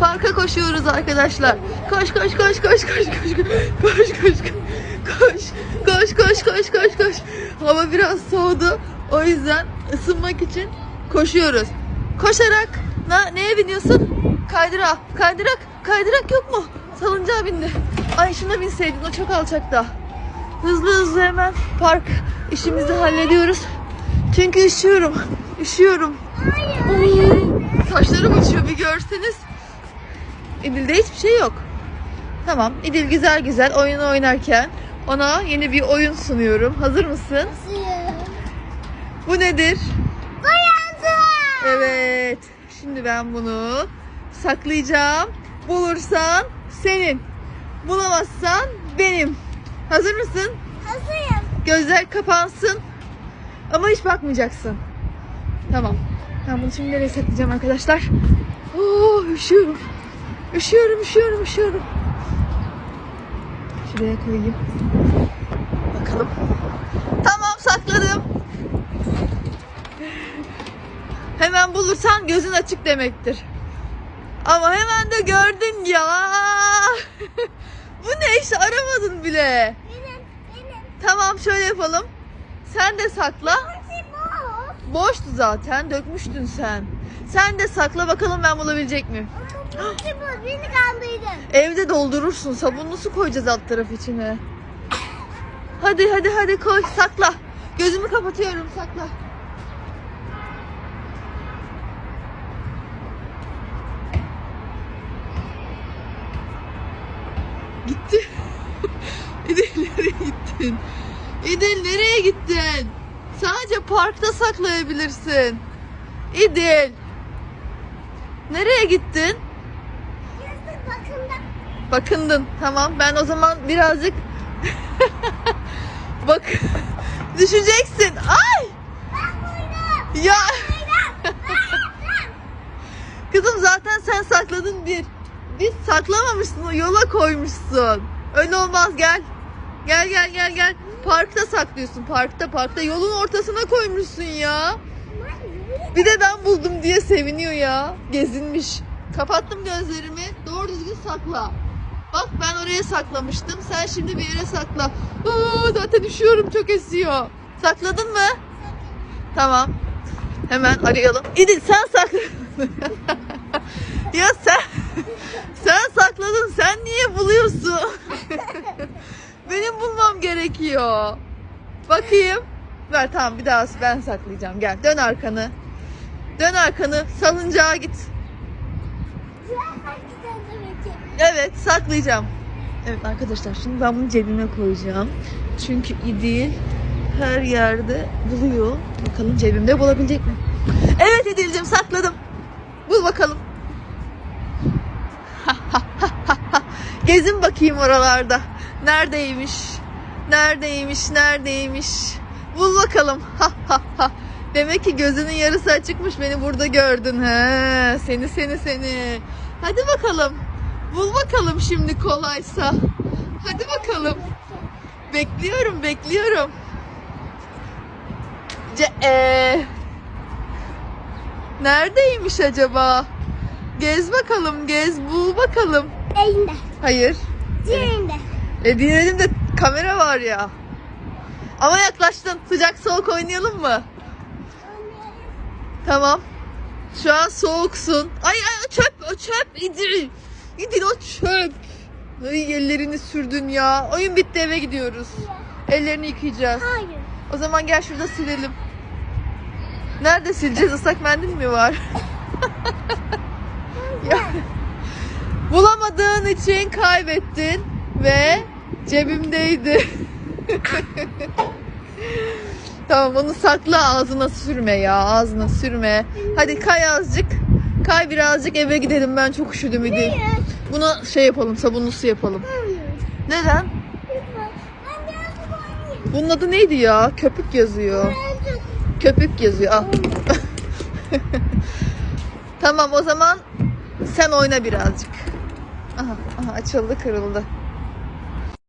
Parka koşuyoruz arkadaşlar. Koş koş koş koş koş koş koş koş koş koş koş koş koş koş. Hava biraz soğudu. O yüzden ısınmak için koşuyoruz. Koşarak na, neye biniyorsun? Kaydıra. Kaydırak. Kaydırak yok mu? Salıncağa bindi. Ay şuna binseydin o çok alçakta. Hızlı hızlı hemen park işimizi hallediyoruz. Çünkü üşüyorum. Üşüyorum. Ay, Saçlarım uçuyor bir görseniz. İdil'de hiçbir şey yok. Tamam İdil güzel güzel oyun oynarken ona yeni bir oyun sunuyorum. Hazır mısın? Bu nedir? Evet. Şimdi ben bunu saklayacağım. Bulursan senin. Bulamazsan benim. Hazır mısın? Hazırım. Gözler kapansın. Ama hiç bakmayacaksın. Tamam. Ben bunu şimdi nereye saklayacağım arkadaşlar? Oh, üşüyorum. Üşüyorum, üşüyorum, üşüyorum. Şuraya koyayım. Bakalım. Tamam sakladım. Hemen bulursan gözün açık demektir. Ama hemen de gördün ya. Bu ne iş aramadın bile. Benim, benim. Tamam şöyle yapalım. Sen de sakla. Boştu zaten. Dökmüştün sen. Sen de sakla bakalım ben bulabilecek miyim? Evde doldurursun. Sabunlu su koyacağız alt taraf içine. Hadi hadi hadi koy sakla. Gözümü kapatıyorum sakla. Gitti. İdil nereye gittin? İdil nereye gittin? Sadece parkta saklayabilirsin. İdil. Nereye gittin? Bakındın. Tamam. Ben o zaman birazcık bak düşeceksin. Ay! Ya kızım zaten sen sakladın bir. Biz saklamamışsın. Yola koymuşsun. Öyle olmaz gel. Gel gel gel gel. Parkta saklıyorsun. Parkta parkta yolun ortasına koymuşsun ya. Bir de ben buldum diye seviniyor ya. Gezinmiş. Kapattım gözlerimi. Doğru düzgün sakla. Bak ben oraya saklamıştım. Sen şimdi bir yere sakla. Aa, zaten üşüyorum çok esiyor. Sakladın mı? Tamam. Hemen arayalım. İdil sen sakla. ya sen sen sakladın. Sen niye buluyorsun? Benim bulmam gerekiyor. Bakayım. Ver tamam bir daha ben saklayacağım. Gel dön arkanı. Dön arkanı. Salıncağa git. Evet saklayacağım. Evet arkadaşlar şimdi ben bunu cebime koyacağım. Çünkü İdil her yerde buluyor. Bakalım cebimde bulabilecek mi? Evet İdil'cim sakladım. Bul bakalım. Gezin bakayım oralarda. Neredeymiş? Neredeymiş? Neredeymiş? Bul bakalım. Demek ki gözünün yarısı açıkmış. Beni burada gördün. He, seni seni seni. Hadi bakalım. Bul bakalım şimdi kolaysa. Hadi bakalım. Bekliyorum, bekliyorum. Ce ee, Neredeymiş acaba? Gez bakalım, gez, bul bakalım. Elinde. Hayır. Diğerinde. E bir elimde kamera var ya. Ama yaklaştın. Sıcak soğuk oynayalım mı? Tamam. Şu an soğuksun. Ay ay çöp çöp İdil. İdil o çöp. Ay ellerini sürdün ya. Oyun bitti eve gidiyoruz. Ellerini yıkayacağız. Hayır. O zaman gel şurada silelim. Nerede sileceğiz? Islak mendil mi var? ya, bulamadığın için kaybettin ve cebimdeydi. tamam onu sakla ağzına sürme ya ağzına sürme. Hadi kay azıcık. Kay birazcık eve gidelim ben çok üşüdüm İdil. Buna şey yapalım sabunlu su yapalım. Hayır. Neden? Bunun adı neydi ya? Köpük yazıyor. Köpük yazıyor. Al. tamam o zaman sen oyna birazcık. Aha, aha açıldı kırıldı.